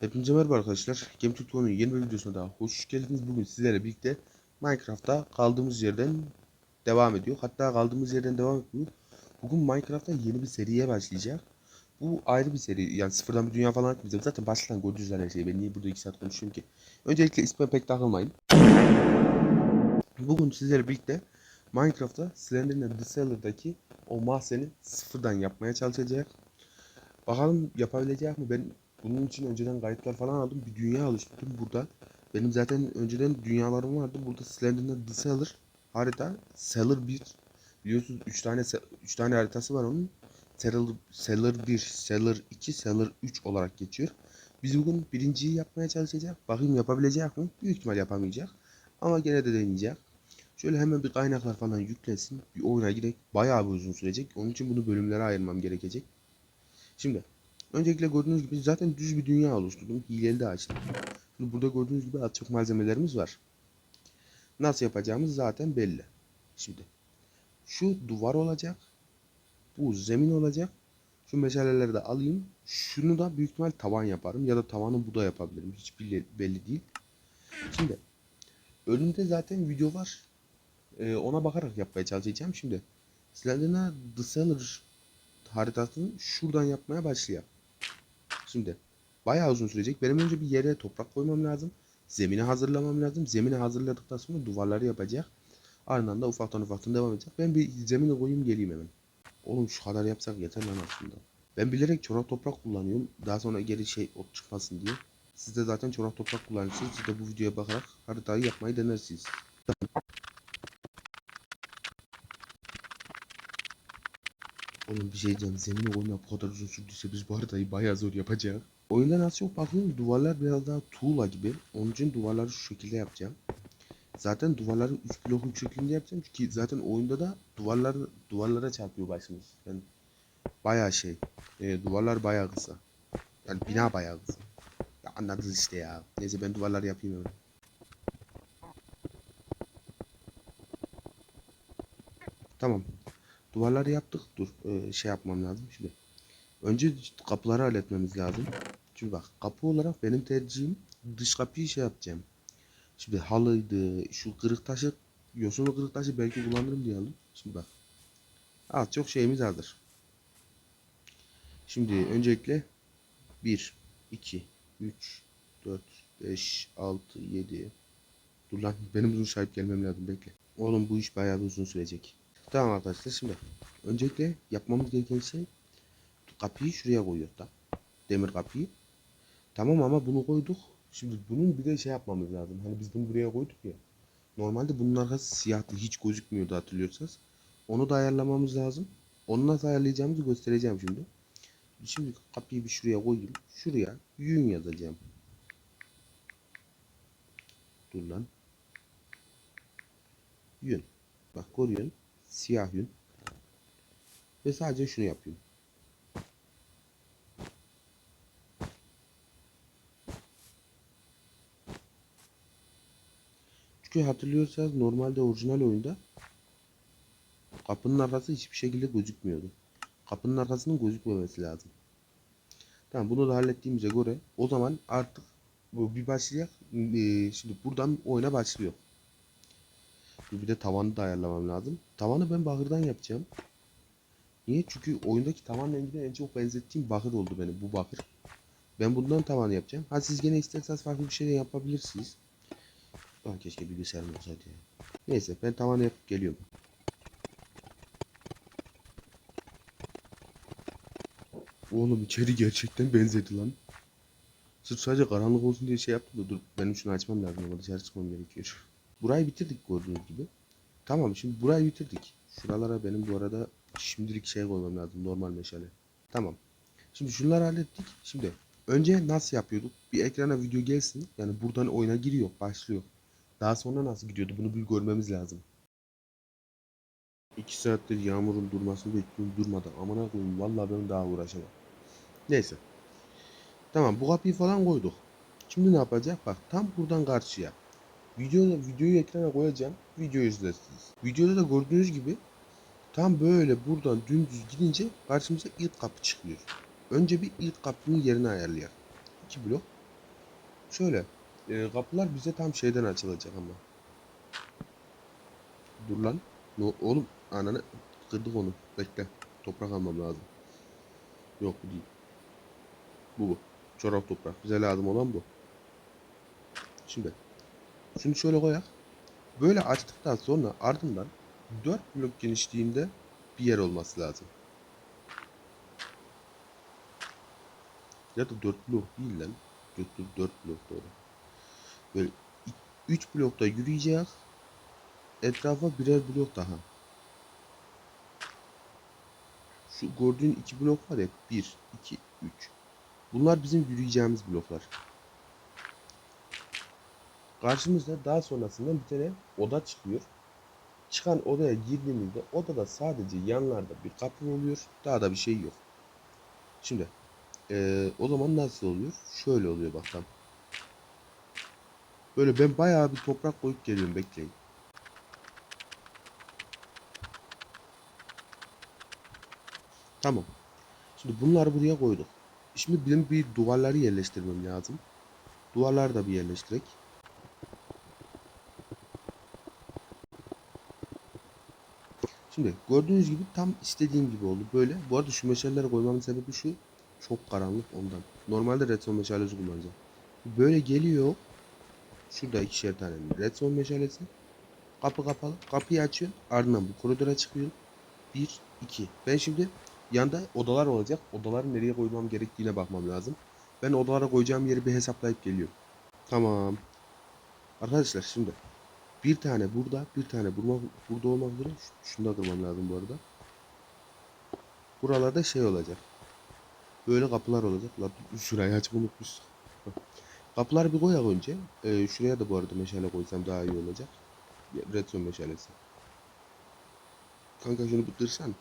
Hepinize merhaba arkadaşlar. Game Tutorial'ın yeni bir videosuna daha hoş geldiniz. Bugün sizlerle birlikte Minecraft'ta kaldığımız yerden devam ediyor. Hatta kaldığımız yerden devam etmiyor. Bugün Minecraft'ta yeni bir seriye başlayacak. Bu ayrı bir seri. Yani sıfırdan bir dünya falan atmayacağım. Zaten baştan gördünüz her şeyi. Ben niye burada 2 saat konuşuyorum ki? Öncelikle isme pek takılmayın. Bugün sizlerle birlikte Minecraft'ta Slenderman The Cellar'daki o mahzeni sıfırdan yapmaya çalışacak. Bakalım yapabilecek mi? Ben bunun için önceden kayıtlar falan aldım. Bir dünya oluşturdum burada. Benim zaten önceden dünyalarım vardı. Burada Slenderman The Cellar harita Cellar 1 biliyorsunuz 3 tane 3 tane haritası var onun. Cellar, Cellar 1, Cellar 2, Cellar 3 olarak geçiyor. Biz bugün birinciyi yapmaya çalışacak. Bakayım yapabilecek mi? Büyük ihtimal yapamayacak. Ama gene de deneyecek. Şöyle hemen bir kaynaklar falan yüklensin. Bir oyuna girek. Bayağı bir uzun sürecek. Onun için bunu bölümlere ayırmam gerekecek. Şimdi öncelikle gördüğünüz gibi zaten düz bir dünya oluşturdum. Hileli de açtım. Şimdi burada gördüğünüz gibi az çok malzemelerimiz var. Nasıl yapacağımız zaten belli. Şimdi şu duvar olacak. Bu zemin olacak. Şu meşaleleri de alayım. Şunu da büyük ihtimal tavan yaparım. Ya da tavanı bu da yapabilirim. Hiç belli, değil. Şimdi önümde zaten video var. Ee, ona bakarak yapmaya çalışacağım. Şimdi Slenderman The Cellar haritasını şuradan yapmaya başlayalım. Şimdi bayağı uzun sürecek. Benim önce bir yere toprak koymam lazım. Zemini hazırlamam lazım. Zemini hazırladıktan sonra duvarları yapacak. Ardından da ufaktan ufaktan devam edecek. Ben bir zemini koyayım geleyim hemen. Oğlum şu kadar yapsak yeter lan aslında. Ben bilerek çorak toprak kullanıyorum. Daha sonra geri şey ot çıkmasın diye. Siz de zaten çorak toprak kullanırsınız. Siz de bu videoya bakarak haritayı yapmayı denersiniz. Oğlum bir şey diyeceğim. Zemini koymaya bu kadar uzun sürdüyse biz bu haritayı bayağı zor yapacağız. Oyunda nasıl yok bakıyorum duvarlar biraz daha tuğla gibi. Onun için duvarları şu şekilde yapacağım. Zaten duvarları 3 blokluk şeklinde yapacağım ki zaten oyunda da duvarlar duvarlara çarpıyor başımız. Yani bayağı şey. e, duvarlar bayağı kısa. Yani bina bayağı kısa. Ya anladınız işte ya. Neyse ben duvarları yapayım hemen. Tamam. Duvarları yaptık. Dur e, şey yapmam lazım şimdi. Önce kapıları halletmemiz lazım. Şimdi bak kapı olarak benim tercihim dış kapıyı şey yapacağım. Şimdi halıydı, şu kırık taşı, yosunlu kırık taşı belki kullanırım diye aldım. Şimdi bak. Az çok şeyimiz hazır. Şimdi öncelikle 1, 2, 3, 4, 5, 6, 7. Dur lan benim uzun sahip gelmem lazım bekle. Oğlum bu iş bayağı uzun sürecek. Tamam arkadaşlar şimdi. Öncelikle yapmamız gereken şey kapıyı şuraya koyuyoruz da. Demir kapıyı. Tamam ama bunu koyduk. Şimdi bunun bir de şey yapmamız lazım. Hani biz bunu buraya koyduk ya. Normalde bunun arkası siyahtı. Hiç gözükmüyordu hatırlıyorsanız. Onu da ayarlamamız lazım. Onu nasıl ayarlayacağımızı göstereceğim şimdi. Şimdi kapıyı bir şuraya koyayım. Şuraya yün yazacağım. Dur lan. Yün. Bak görüyorsun. Siyah yün. Ve sadece şunu yapıyorum. Çünkü hatırlıyorsanız normalde orijinal oyunda kapının arkası hiçbir şekilde gözükmüyordu. Kapının arkasının gözükmemesi lazım. Tamam bunu da hallettiğimize göre o zaman artık bu bir başlayacak. Ee, şimdi buradan oyuna başlıyor. Bir de tavanı da ayarlamam lazım. Tavanı ben bakırdan yapacağım. Niye? Çünkü oyundaki tavan rengine en çok benzettiğim bakır oldu benim bu bakır. Ben bundan tavan yapacağım. Ha siz gene isterseniz farklı bir şey de yapabilirsiniz. Ah keşke bilgisayarım olsaydı ya. Neyse ben tavanı yapıp geliyorum. Oğlum içeri gerçekten benzedi lan. Sırf sadece karanlık olsun diye şey yaptım da dur benim şunu açmam lazım ama dışarı çıkmam gerekiyor. Burayı bitirdik gördüğünüz gibi. Tamam şimdi burayı bitirdik. Şuralara benim bu arada şimdilik şey koymam lazım normal meşale. Tamam. Şimdi şunları hallettik. Şimdi önce nasıl yapıyorduk? Bir ekrana video gelsin. Yani buradan oyuna giriyor, başlıyor. Daha sonra nasıl gidiyordu? Bunu bir görmemiz lazım. 2 saattir yağmurun durmasını bekliyorum durmadan. Amına koyayım vallahi ben daha uğraşamam. Neyse. Tamam bu kapıyı falan koyduk. Şimdi ne yapacak? Bak tam buradan karşıya. Videoda videoyu ekrana koyacağım. Videoyu izlersiniz. Videoda da gördüğünüz gibi tam böyle buradan dümdüz gidince karşımıza ilk kapı çıkıyor. Önce bir ilk kapının yerini ayarlayalım. 2 blok. şöyle e, kapılar bize tam şeyden açılacak ama. Dur lan. No, oğlum ananı kırdık onu. Bekle. Toprak almam lazım. Yok bu değil. Bu bu. Çorak toprak. Bize lazım olan bu. Şimdi şunu şöyle koyak. Böyle açtıktan sonra ardından 4 blok genişliğinde bir yer olması lazım. Ya da 4 blok değil lan. 4, 4 blok doğru. Böyle 3 blokta yürüyeceğiz. Etrafa birer blok daha. Şu gördüğün iki blok var ya. 1, 2, 3. Bunlar bizim yürüyeceğimiz bloklar. Karşımızda daha sonrasında bir tane oda çıkıyor. Çıkan odaya girdiğimizde odada sadece yanlarda bir kapı oluyor. Daha da bir şey yok. Şimdi eee, o zaman nasıl oluyor? Şöyle oluyor bakalım. Böyle ben bayağı bir toprak koyup geliyorum bekleyin. Tamam. Şimdi bunları buraya koyduk. Şimdi benim bir duvarları yerleştirmem lazım. Duvarları da bir yerleştirek. Şimdi gördüğünüz gibi tam istediğim gibi oldu böyle. Bu arada şu meşaleleri koymamın sebebi şu. Çok karanlık ondan. Normalde redstone meşalesi kullanacağım. Böyle geliyor. Şurada ikişer tane redstone meşalesi. Kapı kapalı. Kapıyı açıyor. Ardından bu koridora çıkıyor. 1, 2. Ben şimdi yanda odalar olacak. Odaları nereye koymam gerektiğine bakmam lazım. Ben odalara koyacağım yeri bir hesaplayıp geliyorum. Tamam. Arkadaşlar şimdi bir tane burada, bir tane burada, burada olmak üzere. Şunu da kırmam lazım bu arada. Buralarda şey olacak. Böyle kapılar olacak. Lan şurayı açıp unutmuşum. Kapıları bir koyak önce. Ee, şuraya da bu arada meşale koysam daha iyi olacak. Redstone meşalesi. Kanka şunu bir kırsan.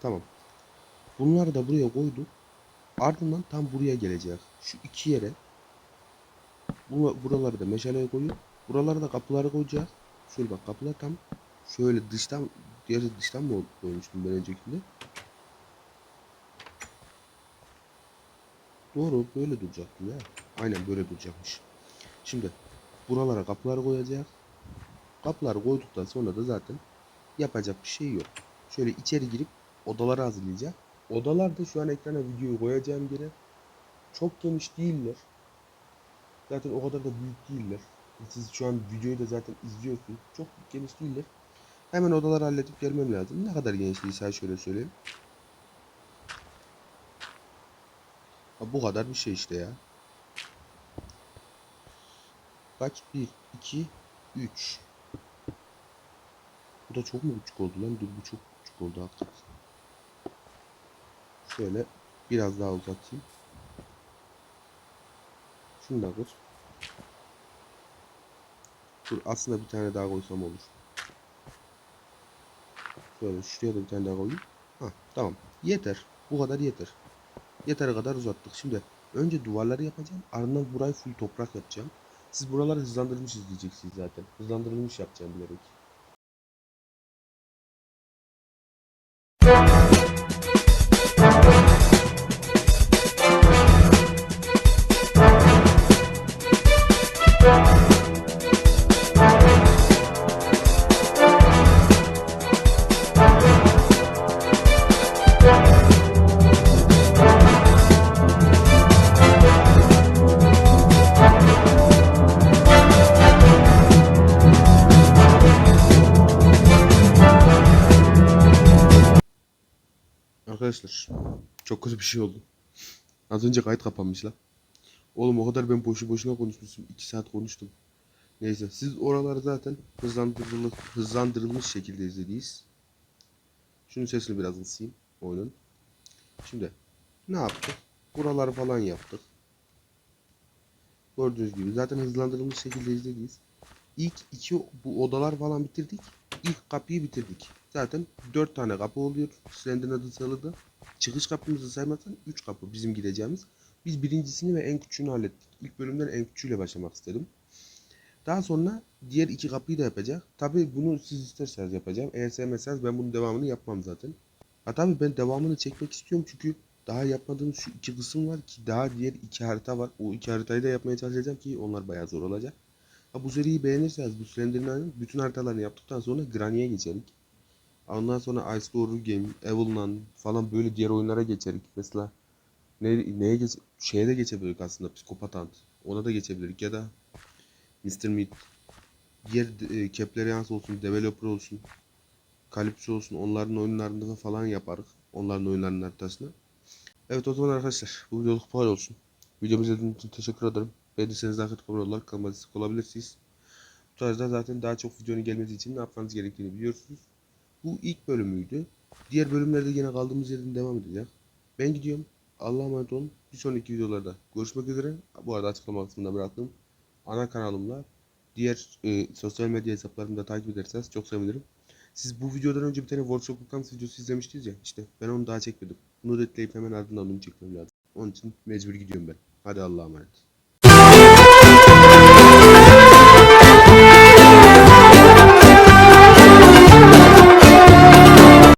Tamam. Bunları da buraya koyduk. Ardından tam buraya gelecek. Şu iki yere bu buraları da meşaleye koyuyor. Buralara da kapıları koyacağız. Şöyle bak kapılar tam şöyle dıştan diğer dıştan mı koymuştum ben öncekinde? Doğru böyle duracaktı ya. Aynen böyle duracakmış. Şimdi buralara kapıları koyacağız. Kapıları koyduktan sonra da zaten yapacak bir şey yok. Şöyle içeri girip odaları hazırlayacak. Odalarda şu an ekrana videoyu koyacağım yere çok geniş değiller. Zaten o kadar da büyük değiller. Siz şu an videoyu da zaten izliyorsunuz. Çok geniş değiller. Hemen odaları halledip gelmem lazım. Ne kadar geniş değilse şöyle söyleyeyim. Ha, bu kadar bir şey işte ya. Kaç? 1, 2, 3. Bu da çok mu küçük oldu lan? Dur bu çok küçük oldu hakikaten. Şöyle biraz daha uzatayım. Şunu da kır. Dur aslında bir tane daha koysam olur. Şöyle şuraya da bir tane daha koyayım. Ha tamam. Yeter. Bu kadar yeter. Yeter kadar uzattık. Şimdi önce duvarları yapacağım. Ardından burayı full toprak yapacağım. Siz buraları hızlandırılmış izleyeceksiniz zaten. Hızlandırılmış yapacağım bilerek. Arkadaşlar çok kötü bir şey oldu. Az önce kayıt kapanmış lan. Oğlum o kadar ben boşu boşuna konuşmuşum. 2 saat konuştum. Neyse siz oraları zaten hızlandırılmış, hızlandırılmış şekilde izlediyiz. Şunun sesini biraz ısıyım oyunun. Şimdi ne yaptık? Buraları falan yaptık. Gördüğünüz gibi zaten hızlandırılmış şekilde izlediyiz. İlk iki bu odalar falan bitirdik. İlk kapıyı bitirdik. Zaten 4 tane kapı oluyor. Slender'ın adı salıda. Çıkış kapımızı saymazsan 3 kapı bizim gideceğimiz. Biz birincisini ve en küçüğünü hallettik. İlk bölümden en küçüğüyle başlamak istedim. Daha sonra diğer iki kapıyı da yapacak. Tabi bunu siz isterseniz yapacağım. Eğer sevmezseniz ben bunun devamını yapmam zaten. Ha tabi ben devamını çekmek istiyorum çünkü daha yapmadığım şu iki kısım var ki daha diğer iki harita var. O iki haritayı da yapmaya çalışacağım ki onlar bayağı zor olacak. Ha, bu seriyi beğenirseniz bu Slenderman'ın bütün haritalarını yaptıktan sonra Granny'e geçerik. Ondan sonra Ice Horror Game, Evil'lan falan böyle diğer oyunlara geçerik. Mesela ne, neye geç şeye de geçebiliriz aslında Psikopat Hunt. Ona da geçebiliriz ya da Mr. Meat. Diğer e, Keplerians olsun, Developer olsun, Calypso olsun onların oyunlarında da falan yaparız. Onların oyunlarının haritasını. Evet o zaman arkadaşlar bu videoluk bu olsun. Videomu izlediğiniz için teşekkür ederim. Beğendiyseniz like atıp abone olarak kanalıma destek olabilirsiniz. Bu tarzda zaten daha çok videonun gelmesi için ne yapmanız gerektiğini biliyorsunuz. Bu ilk bölümüydü. Diğer bölümlerde yine kaldığımız yerden devam edeceğiz. Ben gidiyorum. Allah'a emanet olun. Bir sonraki videolarda görüşmek üzere. Bu arada açıklama kısmında bıraktım. Ana kanalımla diğer e, sosyal medya hesaplarımı da takip ederseniz çok sevinirim. Siz bu videodan önce bir tane workshop Bootcamp videosu izlemiştiniz ya. İşte ben onu daha çekmedim. Bunu ekleyip hemen ardından onu çekmem lazım. Onun için mecbur gidiyorum ben. Hadi Allah'a emanet.